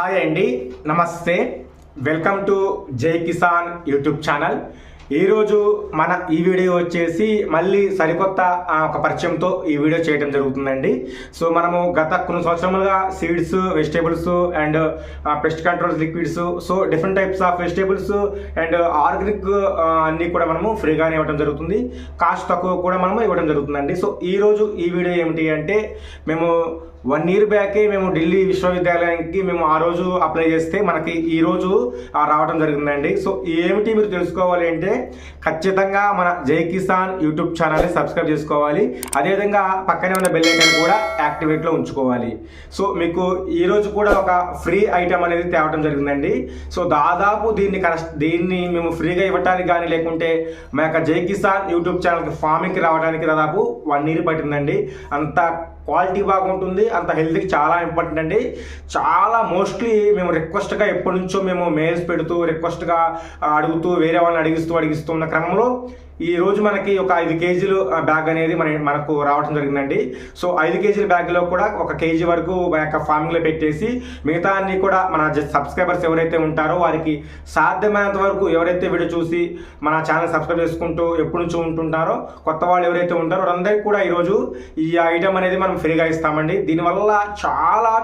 Hi అండి నమస్తే. Welcome to జై కిసాన్ యూట్యూబ్ ఛానల్. ఈరోజు మన ఈ వీడియో వచ్చేసి మళ్ళీ సరికొత్త ఒక పరిచయంతో ఈ వీడియో చేయడం జరుగుతుందండి. సో మనము గత కొన్ని సంవత్సరములుగా seeds vegetables and pest controls liquids so different types of vegetables and organic అన్నీ కూడా మనము ఫ్రీగానే ఇవ్వడం జరుగుతుంది. కాస్ట్ తక్కువ కూడా మనము ఇవ్వడం జరుగుతుందండి. సో ఈ రోజు ఈ వీడియో ఏమిటి అంటే మేము వన్ ఇయర్ బ్యాకే మేము ఢిల్లీ విశ్వవిద్యాలయానికి మేము ఆ రోజు అప్లై చేస్తే మనకి ఈ రోజు రావడం జరిగిందండి. సో ఏమిటి మీరు తెలుసుకోవాలి అంటే ఖచ్చితంగా మన జై కిసాన్ యూట్యూబ్ ఛానల్ని సబ్స్క్రైబ్ చేసుకోవాలి. అదేవిధంగా పక్కనే ఉన్న బెల్ ఐకాన్ కూడా యాక్టివేట్లో ఉంచుకోవాలి. సో మీకు ఈరోజు కూడా ఒక ఫ్రీ ఐటమ్ అనేది తేవడం జరిగిందండి. సో దాదాపు దీన్ని కరెక్ట్ దీన్ని మేము ఫ్రీగా ఇవ్వడానికి కానీ లేకుంటే మా యొక్క జై కిసాన్ యూట్యూబ్ ఛానల్కి ఫార్మింగ్కి రావడానికి దాదాపు వన్ ఇయర్ పట్టిందండి. అంత క్వాలిటీ బాగుంటుంది అంత హెల్త్కి చాలా ఇంపార్టెంట్ అండి. చాలా మోస్ట్లీ మేము రిక్వెస్ట్గా ఎప్పటి నుంచో మేము మెయిల్స్ పెడుతూ రిక్వెస్ట్గా అడుగుతూ వేరే వాళ్ళని అడిగిస్తూ అడిగిస్తూ ఉన్న క్రమంలో ఈ రోజు మనకి ఒక ఐదు కేజీలు బ్యాగ్ అనేది మన మనకు రావడం జరిగిందండి. సో ఐదు కేజీల బ్యాగ్లో కూడా ఒక కేజీ వరకు యొక్క ఫార్మింగ్లో పెట్టేసి మిగతా అన్ని కూడా మన సబ్స్క్రైబర్స్ ఎవరైతే ఉంటారో వారికి సాధ్యమైనంత వరకు ఎవరైతే వీడియో చూసి మన ఛానల్ సబ్స్క్రైబ్ చేసుకుంటూ ఎప్పటి నుంచో ఉంటుంటారో కొత్త వాళ్ళు ఎవరైతే ఉంటారో వాళ్ళందరికీ కూడా ఈరోజు ఈ ఐటమ్ అనేది మనం ఫ్రీగా ఇస్తామండి. దీనివల్ల చాలా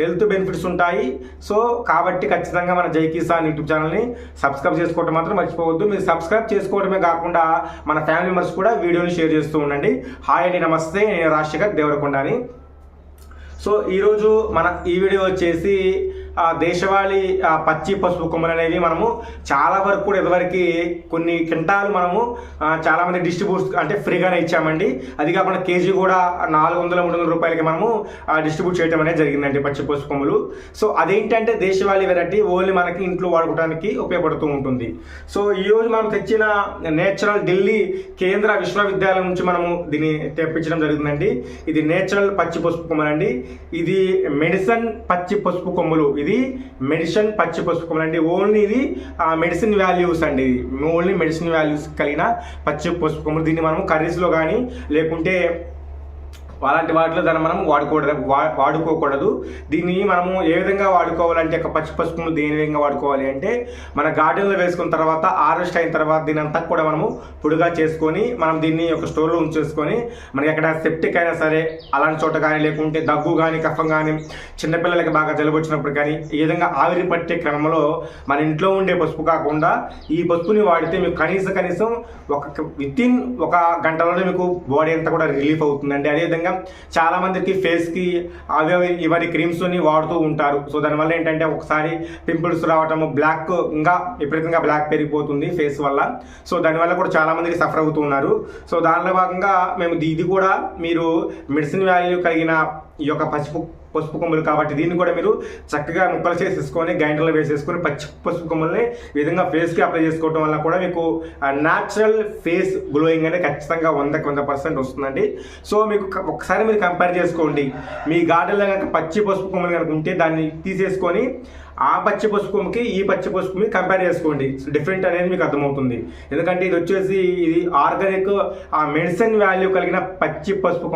హెల్త్ బెనిఫిట్స్ ఉంటాయి. సో కాబట్టి ఖచ్చితంగా మన జై కిసాన్ యూట్యూబ్ ఛానల్ని సబ్స్క్రైబ్ చేసుకోవడం మాత్రం మర్చిపోవద్దు. మీరు సబ్స్క్రైబ్ చేసుకోవడమే కాకుండా మన ఫ్యామిలీ మెంబర్స్ కూడా వీడియోని షేర్ చేస్తూ ఉండండి. హాయ్ అండి నమస్తే. నేను రాజశేఖర్ దేవరకొండ అని. సో ఈరోజు మన ఈ వీడియో వచ్చేసి దేశవాళీ పచ్చి పసుపు కొమ్మలు అనేవి మనము చాలా వరకు కూడా ఇదివరకు కొన్ని కింటాలు మనము చాలామంది డిస్ట్రిబ్యూట్స్ డిస్ట్రిబ్యూట్ అంటే ఫ్రీగానే ఇచ్చామండి. అది కాకుండా కేజీ కూడా నాలుగు వందల మూడు వందల రూపాయలకి మనము డిస్ట్రిబ్యూట్ చేయడం అనేది జరిగిందండి పచ్చి పసుపు కొమ్మలు. సో అదేంటంటే దేశవాళీ వెరైటీ ఓన్లీ మనకి ఇంట్లో వాడుకోవడానికి ఉపయోగపడుతూ ఉంటుంది. సో ఈరోజు మనం తెచ్చిన నేచురల్ ఢిల్లీ కేంద్ర విశ్వవిద్యాలయం నుంచి మనము దీన్ని తెప్పించడం జరిగిందండి. ఇది నేచురల్ పచ్చి పసుపు కొమ్మలు అండి ఇది మెడిసిన్ పచ్చి పసుపు కొమ్మలు. ఇది మెడిసిన్ పచ్చి పసుపు అంటే అండి. ఓన్లీ ఇది మెడిసిన్ వాల్యూస్ అండి. ఓన్లీ మెడిసిన్ వాల్యూస్ కలిగిన పచ్చి పసుపు దీన్ని మనం కర్రీస్లో కానీ లేకుంటే అలాంటి వాటిలో దాన్ని మనం వాడుకోవడం వా- వాడుకోకూడదు. దీన్ని మనము ఏ విధంగా వాడుకోవాలంటే ఒక పచ్చి పసుపును దేని విధంగా వాడుకోవాలి అంటే మన గార్డెన్లో వేసుకున్న తర్వాత హార్వెస్ట్ అయిన తర్వాత దీని అంతా కూడా మనము పొడిగా చేసుకొని మనం దీన్ని ఒక స్టోర్లో ఉంచేసుకొని మనకి ఎక్కడ సెప్టిక్ అయినా సరే అలాంటి చోట కానీ లేకుంటే దగ్గు కానీ కఫం కానీ చిన్నపిల్లలకి బాగా జలుబు వచ్చినప్పుడు కానీ ఈ విధంగా ఆవిరి పట్టే క్రమంలో మన ఇంట్లో ఉండే పసుపు కాకుండా ఈ పసుపుని వాడితే మీకు కనీస కనీసం ఒక విత్ ఇన్ ఒక గంటలోనే మీకు బాడీ అంతా కూడా రిలీఫ్ అవుతుందండి. అదేవిధంగా చాలా మందికి ఫేస్కి అవి ఇవన్నీ క్రీమ్స్ని వాడుతూ ఉంటారు. సో దానివల్ల ఏంటంటే ఒకసారి పింపుల్స్ రావటము బ్లాక్ ఇంకా విపరీతంగా బ్లాక్ పెరిగిపోతుంది ఫేస్ వల్ల. సో దానివల్ల కూడా చాలా మందికి సఫర్ అవుతూ ఉన్నారు. సో దానిలో భాగంగా మేము ఇది- ఇది కూడా మీరు మెడిసిన్ వాల్యూ కలిగిన ఈ యొక్క పసుపు పసుపు కొమ్ములు కాబట్టి దీన్ని కూడా మీరు చక్కగా ముక్కలు చేసేసుకొని గ్రైండర్లో వేసేసుకొని పచ్చి పసుపు కొమ్ములని ఈ విధంగా ఫేస్కి అప్లై చేసుకోవడం వల్ల కూడా మీకు న్యాచురల్ ఫేస్ గ్లోయింగ్ అనేది ఖచ్చితంగా వందకి వంద పర్సెంట్ వస్తుందండి. సో మీకు ఒకసారి మీరు కంపేర్ చేసుకోండి. మీ గార్డెన్లో కనుక పచ్చి పసుపు కొమ్ములు కనుక ఉంటే దాన్ని తీసేసుకొని ఆ పచ్చి పుష్పంకి ఈ పచ్చి పసుపు కంపేర్ చేసుకోండి. డిఫరెంట్ అనేది మీకు అర్థమవుతుంది. ఎందుకంటే ఇది వచ్చేసి ఇది ఆర్గానిక్ ఆ మెడిసిన్ వాల్యూ కలిగిన పచ్చి పసుపు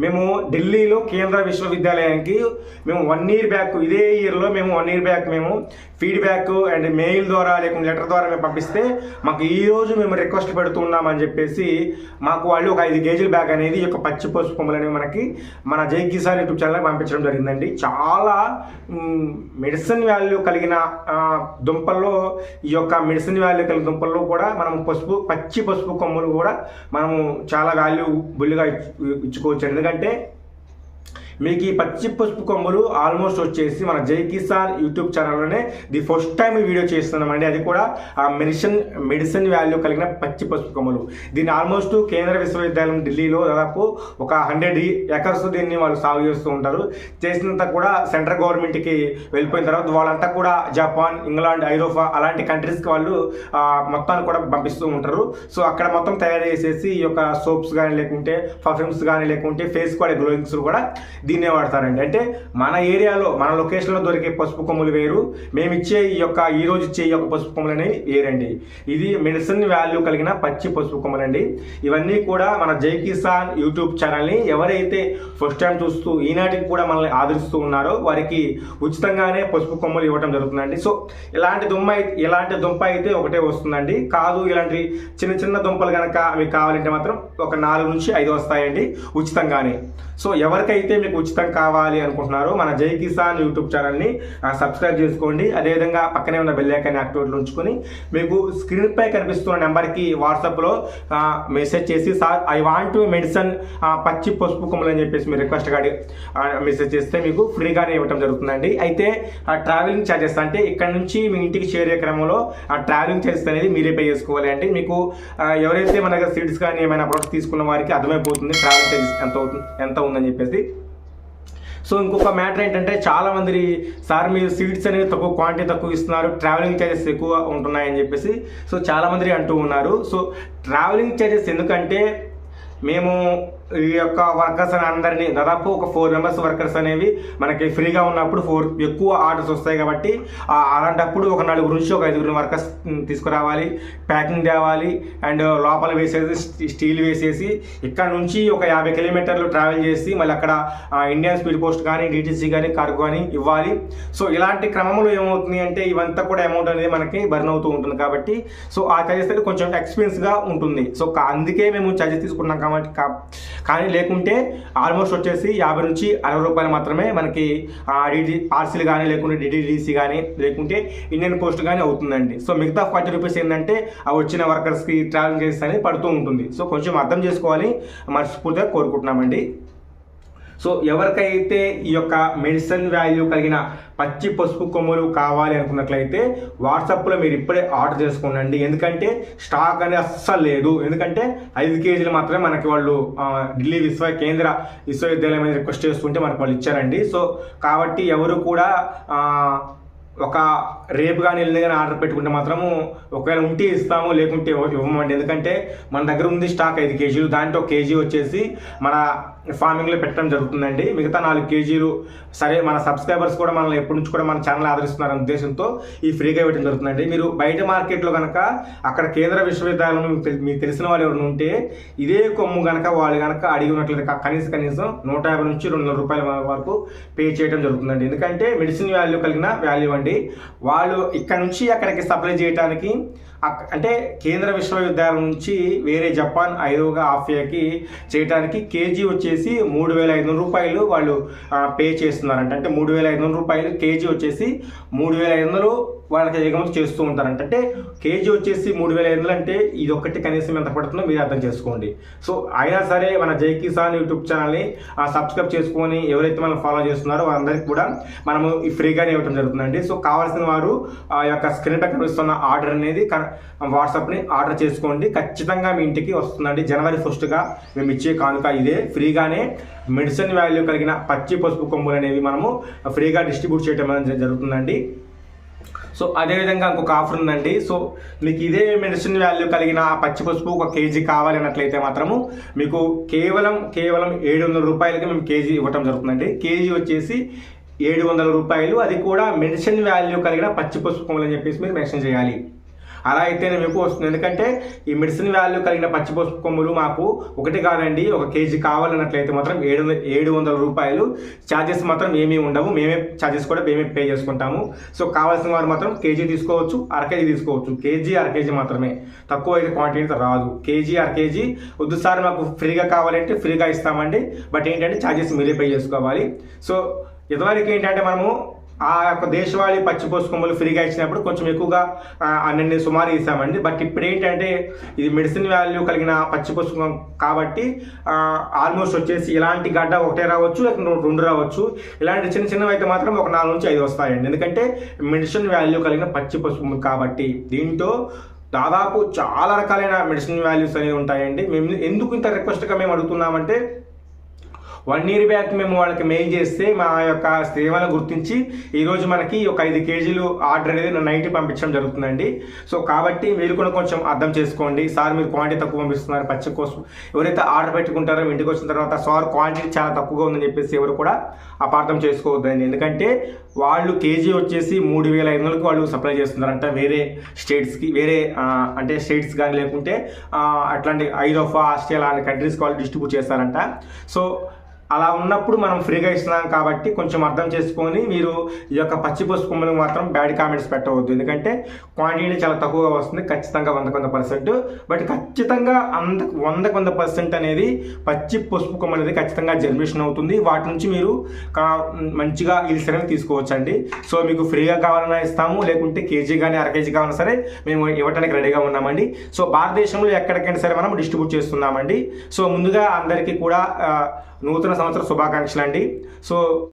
మేము ఢిల్లీలో కేంద్ర విశ్వవిద్యాలయానికి మేము వన్ ఇయర్ బ్యాక్ ఇదే ఇయర్లో మేము వన్ ఇయర్ బ్యాక్ మేము ఫీడ్బ్యాక్ అండ్ మెయిల్ ద్వారా లేకుంటే లెటర్ ద్వారా మేము పంపిస్తే మాకు ఈ రోజు మేము రిక్వెస్ట్ పెడుతున్నామని చెప్పేసి మాకు వాళ్ళు ఒక ఐదు కేజీల బ్యాగ్ అనేది ఈ యొక్క పచ్చి పసుపు కొమ్మలు అనేవి మనకి మన జై కిసాన్ యూట్యూబ్ ఛానల్ పంపించడం జరిగిందండి. చాలా మెడిసిన్ వాల్యూ కలిగిన దుంపల్లో ఈ యొక్క మెడిసిన్ వాల్యూ కలిగిన దుంపల్లో కూడా మనం పసుపు పచ్చి పసుపు కొమ్మలు కూడా మనము చాలా వాల్యూ బుల్లిగా ఇచ్చుకోవచ్చు ఎందుకంటే మీకు ఈ పచ్చి పసుపు కొమ్మలు ఆల్మోస్ట్ వచ్చేసి మన జై కిసాన్ యూట్యూబ్ ఛానల్లోనే ది ఫస్ట్ టైం ఈ వీడియో చేస్తున్నామండి. అది కూడా ఆ మెడిసిన్ మెడిసిన్ వాల్యూ కలిగిన పచ్చి పసుపు కొమ్మలు. దీన్ని ఆల్మోస్ట్ కేంద్ర విశ్వవిద్యాలయం ఢిల్లీలో దాదాపు ఒక హండ్రెడ్ ఎకర్స్ దీన్ని వాళ్ళు సాగు చేస్తూ ఉంటారు. చేసినంత కూడా సెంట్రల్ గవర్నమెంట్కి వెళ్ళిపోయిన తర్వాత వాళ్ళంతా కూడా జపాన్ ఇంగ్లాండ్ ఐరోపా అలాంటి కంట్రీస్కి వాళ్ళు మొత్తాన్ని కూడా పంపిస్తూ ఉంటారు. సో అక్కడ మొత్తం తయారు చేసేసి ఈ యొక్క సోప్స్ కానీ లేకుంటే పర్ఫ్యూమ్స్ కానీ లేకుంటే ఫేస్ కూడా గ్లోయింగ్స్ కూడా దీన్నే వాడతారండి. అంటే మన ఏరియాలో మన లొకేషన్లో దొరికే పసుపు కొమ్ములు వేరు. మేము ఇచ్చే ఈ యొక్క ఈరోజు ఇచ్చే ఈ యొక్క పసుపు కొమ్ములు అనేవి వేరండి. ఇది మెడిసిన్ వాల్యూ కలిగిన పచ్చి పసుపు కొమ్మలండి. ఇవన్నీ కూడా మన జై కిసాన్ యూట్యూబ్ ఛానల్ని ఎవరైతే ఫస్ట్ టైం చూస్తూ ఈనాటికి కూడా మనల్ని ఆదరిస్తూ ఉన్నారో వారికి ఉచితంగానే పసుపు కొమ్మలు ఇవ్వడం జరుగుతుందండి. సో ఇలాంటి దుమ్మ అయితే ఇలాంటి దుంప అయితే ఒకటే వస్తుందండి. కాదు ఇలాంటి చిన్న చిన్న దుంపలు కనుక మీకు కావాలంటే మాత్రం ఒక నాలుగు నుంచి ఐదు వస్తాయండి ఉచితంగానే. సో ఎవరికైతే మీకు ఉచితం కావాలి అనుకుంటున్నారు మన జై కిసాన్ యూట్యూబ్ ఛానల్ని సబ్స్క్రైబ్ చేసుకోండి. అదేవిధంగా పక్కనే ఉన్న బెల్లైకాన్ని ఐకాన్ ఉంచుకొని మీకు స్క్రీన్ పై కనిపిస్తున్న నెంబర్కి వాట్సాప్లో మెసేజ్ చేసి సార్ ఐ వాంట్ మెడిసిన్ పచ్చి పసుపు కొమ్మలు అని చెప్పేసి మీరు రిక్వెస్ట్ మెసేజ్ చేస్తే మీకు ఫ్రీగానే ఇవ్వడం జరుగుతుందండి. అయితే ఆ ట్రావెలింగ్ ఛార్జెస్ అంటే ఇక్కడ నుంచి మీ ఇంటికి చేరే క్రమంలో ఆ ట్రావెలింగ్ ఛార్జెస్ అనేది మీరే పే చేసుకోవాలి అండి. మీకు ఎవరైతే మన దగ్గర సీట్స్ కానీ ఏమైనా ప్రొడక్ట్స్ తీసుకున్న వారికి అర్థమైపోతుంది ట్రావెల్ ఛార్జెస్ ఎంత అవుతుంది ఎంత ఉందని చెప్పేసి. సో ఇంకొక మ్యాటర్ ఏంటంటే చాలా మంది సార్ మీరు సీట్స్ అనేవి తక్కువ క్వాంటిటీ తక్కువ ఇస్తున్నారు ట్రావెలింగ్ ఛార్జెస్ ఎక్కువ ఉంటున్నాయని చెప్పేసి సో చాలా మంది అంటూ ఉన్నారు. సో ట్రావెలింగ్ ఛార్జెస్ ఎందుకంటే మేము ఈ యొక్క వర్కర్స్ అని అందరినీ దాదాపు ఒక ఫోర్ మెంబర్స్ వర్కర్స్ అనేవి మనకి ఫ్రీగా ఉన్నప్పుడు ఫోర్ ఎక్కువ ఆర్డర్స్ వస్తాయి కాబట్టి ఆ అలాంటప్పుడు ఒక నలుగురు నుంచి ఒక ఐదుగురు వర్కర్స్ తీసుకురావాలి ప్యాకింగ్ తేవాలి అండ్ లోపల వేసేసి స్టీల్ వేసేసి ఇక్కడ నుంచి ఒక యాభై కిలోమీటర్లు ట్రావెల్ చేసి మళ్ళీ అక్కడ ఇండియన్ స్పీడ్ పోస్ట్ కానీ డిటీసీ కానీ కార్గో కానీ ఇవ్వాలి. సో ఇలాంటి క్రమంలో ఏమవుతుంది అంటే ఇవంతా కూడా అమౌంట్ అనేది మనకి బర్న్ అవుతూ ఉంటుంది కాబట్టి సో ఆ చార్జెస్ అనేది కొంచెం ఎక్స్పెన్స్గా ఉంటుంది. సో అందుకే మేము చార్జెస్ తీసుకున్నాం కాబట్టి కానీ లేకుంటే ఆల్మోస్ట్ వచ్చేసి యాభై నుంచి అరవై రూపాయలు మాత్రమే మనకి డిడి పార్సిల్ కానీ లేకుంటే డిడిడిసి కానీ లేకుంటే ఇండియన్ పోస్ట్ కానీ అవుతుందండి. సో మిగతా ఫార్టీ రూపీస్ ఏంటంటే ఆ వచ్చిన వర్కర్స్కి ట్రావెలింగ్ చేసి అని పడుతూ ఉంటుంది. సో కొంచెం అర్థం చేసుకోవాలి. మనస్ఫూర్తిగా కోరుకుంటున్నామండి. సో ఎవరికైతే ఈ యొక్క మెడిసిన్ వాల్యూ కలిగిన పచ్చి పసుపు కొమ్మలు కావాలి అనుకున్నట్లయితే వాట్సాప్లో మీరు ఇప్పుడే ఆర్డర్ చేసుకోండి ఎందుకంటే స్టాక్ అనేది అస్సలు లేదు. ఎందుకంటే ఐదు కేజీలు మాత్రమే మనకి వాళ్ళు ఢిల్లీ విశ్వ కేంద్ర విశ్వవిద్యాలయం మీద రిక్వెస్ట్ చేస్తుంటే మనకు వాళ్ళు ఇచ్చారండి. సో కాబట్టి ఎవరు కూడా ఒక రేపు కానీ ఎల్లుండి కానీ ఆర్డర్ పెట్టుకుంటే మాత్రము ఒకవేళ ఉంటే ఇస్తాము లేకుంటే ఇవ్వమండి. ఎందుకంటే మన దగ్గర ఉంది స్టాక్ ఐదు కేజీలు. దాంట్లో కేజీ వచ్చేసి మన ఫార్మింగ్లో పెట్టడం జరుగుతుందండి. మిగతా నాలుగు కేజీలు సరే మన సబ్స్క్రైబర్స్ కూడా మనల్ని ఎప్పటి నుంచి కూడా మన ఛానల్ ఆదరిస్తున్నారనే ఉద్దేశంతో ఈ ఫ్రీగా ఇవ్వడం జరుగుతుందండి. మీరు బయట మార్కెట్లో కనుక అక్కడ కేంద్ర విశ్వవిద్యాలయం మీకు తెలి- మీకు తెలిసిన వాళ్ళు ఎవరు ఉంటే ఇదే కొమ్ము కనుక వాళ్ళు కనుక అడిగి ఉన్నట్లయితే కనీస కనీసం నూట యాభై నుంచి రెండు వందల రూపాయల వరకు పే చేయడం జరుగుతుందండి. ఎందుకంటే మెడిసిన్ వాల్యూ కలిగిన వాల్యూ అండి. వా వాళ్ళు ఇక్కడ నుంచి అక్కడికి సప్లై చేయడానికి అక్- అంటే కేంద్ర విశ్వవిద్యాలయం నుంచి వేరే జపాన్ ఐరోగా ఆఫియాకి చేయడానికి కేజీ వచ్చేసి మూడు వేల ఐదు వందల రూపాయలు వాళ్ళు పే చేస్తున్నారంట. అంటే మూడు వేల ఐదు వందల రూపాయలు కేజీ వచ్చేసి మూడు వేల ఐదు వందలు వాళ్ళకి ఎగుమతి చేస్తూ ఉంటారంట అంటే కేజీ వచ్చేసి మూడు వేల ఐదు అంటే ఇది ఒక్కటి కనీసం ఎంత పడుతుందో మీరు అర్థం చేసుకోండి. సో అయినా సరే మన జై కిసాన్ యూట్యూబ్ ఛానల్ని సబ్స్క్రైబ్ చేసుకొని ఎవరైతే మనం ఫాలో చేస్తున్నారో వారందరికీ కూడా మనము ఈ ఫ్రీగానే ఇవ్వడం జరుగుతుందండి. సో కావాల్సిన వారు ఆ యొక్క స్క్రీన్ పై కనిపిస్తున్న ఆర్డర్ అనేది వాట్సాప్ని ఆర్డర్ చేసుకోండి. ఖచ్చితంగా మీ ఇంటికి వస్తుందండి. జనవరి ఫస్ట్గా మేము ఇచ్చే కానుక ఇదే. ఫ్రీగానే మెడిసిన్ వాల్యూ కలిగిన పచ్చి పసుపు కొమ్ములు అనేవి మనము ఫ్రీగా డిస్ట్రిబ్యూట్ చేయడం అనేది జరుగుతుందండి. సో అదేవిధంగా ఇంకొక ఆఫర్ ఉందండి. సో మీకు ఇదే మెడిసిన్ వాల్యూ కలిగిన ఆ పచ్చి పసుపు ఒక కేజీ కావాలి అన్నట్లయితే మాత్రము మీకు కేవలం కేవలం ఏడు వందల రూపాయలకి మేము కేజీ ఇవ్వటం జరుగుతుందండి. కేజీ వచ్చేసి ఏడు వందల రూపాయలు. అది కూడా మెడిసిన్ వాల్యూ కలిగిన పచ్చి పసుపు కొమ్మలు అని చెప్పేసి మీరు మెన్షన్ చేయాలి. అలా అయితేనే మీకు వస్తుంది. ఎందుకంటే ఈ మెడిసిన్ వాల్యూ కలిగిన పచ్చిపసుపు కొమ్ములు మాకు ఒకటి కాదండి ఒక కేజీ కావాలన్నట్లయితే మాత్రం ఏడు వందల ఏడు వందల రూపాయలు. ఛార్జెస్ మాత్రం ఏమీ ఉండవు. మేమే ఛార్జెస్ కూడా మేమే పే చేసుకుంటాము. సో కావాల్సిన వారు మాత్రం కేజీ తీసుకోవచ్చు అర కేజీ తీసుకోవచ్చు. కేజీ అర కేజీ మాత్రమే. తక్కువ అయితే క్వాంటిటీ రాదు. కేజీ అర కేజీ వద్దు సార్ మాకు ఫ్రీగా కావాలంటే ఫ్రీగా ఇస్తామండి. బట్ ఏంటంటే ఛార్జెస్ మీరే పే చేసుకోవాలి. సో ఇదివరకు ఏంటంటే మనము ఆ యొక్క దేశవాళీ పచ్చి కొమ్మలు ఫ్రీగా ఇచ్చినప్పుడు కొంచెం ఎక్కువగా అన్నీ సుమారు ఇస్తామండి బట్ ఇప్పుడు ఏంటంటే ఇది మెడిసిన్ వాల్యూ కలిగిన పచ్చి కాబట్టి ఆల్మోస్ట్ వచ్చేసి ఇలాంటి గడ్డ ఒకటే రావచ్చు లేకుంటే రెండు- రావచ్చు. ఇలాంటి చిన్న చిన్నవి అయితే మాత్రం ఒక నాలుగు నుంచి ఐదు వస్తాయండి. ఎందుకంటే మెడిసిన్ వాల్యూ కలిగిన పచ్చి కాబట్టి దీంట్లో దాదాపు చాలా రకాలైన మెడిసిన్ వాల్యూస్ అనేవి ఉంటాయండి. మేము ఎందుకు ఇంత రిక్వెస్ట్గా మేము అడుగుతున్నామంటే వన్ ఇయర్ బ్యాక్ మేము వాళ్ళకి మెయిల్ చేస్తే మా యొక్క సేవలు గుర్తించి ఈరోజు మనకి ఒక ఐదు కేజీలు ఆర్డర్ అనేది నైట్ పంపించడం జరుగుతుందండి. సో కాబట్టి మీరు కూడా కొంచెం అర్థం చేసుకోండి. సార్ మీరు క్వాంటిటీ తక్కువ పంపిస్తున్నారు పచ్చి కోసం. ఎవరైతే ఆర్డర్ పెట్టుకుంటారో ఇంటికి వచ్చిన తర్వాత సార్ క్వాంటిటీ చాలా తక్కువగా ఉందని చెప్పేసి ఎవరు కూడా అపార్థం చేసుకోవద్దండి. ఎందుకంటే వాళ్ళు కేజీ వచ్చేసి మూడు వేల ఐదు వందలకు వాళ్ళు సప్లై చేస్తున్నారంట. వేరే స్టేట్స్కి వేరే అంటే స్టేట్స్ కానీ లేకుంటే అట్లాంటి ఐరోపా ఆస్ట్రేలియా లాంటి కంట్రీస్కి వాళ్ళు డిస్ట్రిబ్యూట్ చేస్తారంట. సో అలా ఉన్నప్పుడు మనం ఫ్రీగా ఇస్తున్నాం కాబట్టి కొంచెం అర్థం చేసుకొని మీరు ఈ యొక్క పచ్చి పసుపు కొమ్మలకు మాత్రం బ్యాడ్ కామెంట్స్ పెట్టవద్దు. ఎందుకంటే క్వాంటిటీ చాలా తక్కువగా వస్తుంది ఖచ్చితంగా వంద కొంత పర్సెంట్. బట్ ఖచ్చితంగా అంద వంద కొంత పర్సెంట్ అనేది పచ్చి పసుపు కొమ్మ అనేది ఖచ్చితంగా జర్మినేషన్ అవుతుంది. వాటి నుంచి మీరు మంచిగా ఈల్స్ అనేవి తీసుకోవచ్చండి. సో మీకు ఫ్రీగా కావాలన్నా ఇస్తాము లేకుంటే కేజీ కానీ అర కేజీ కావాలన్నా సరే మేము ఇవ్వడానికి రెడీగా ఉన్నామండి. సో భారతదేశంలో ఎక్కడికైనా సరే మనం డిస్ట్రిబ్యూట్ చేస్తున్నామండి. సో ముందుగా అందరికీ కూడా నూతన సంవత్సర శుభాకాంక్షలు అండి సో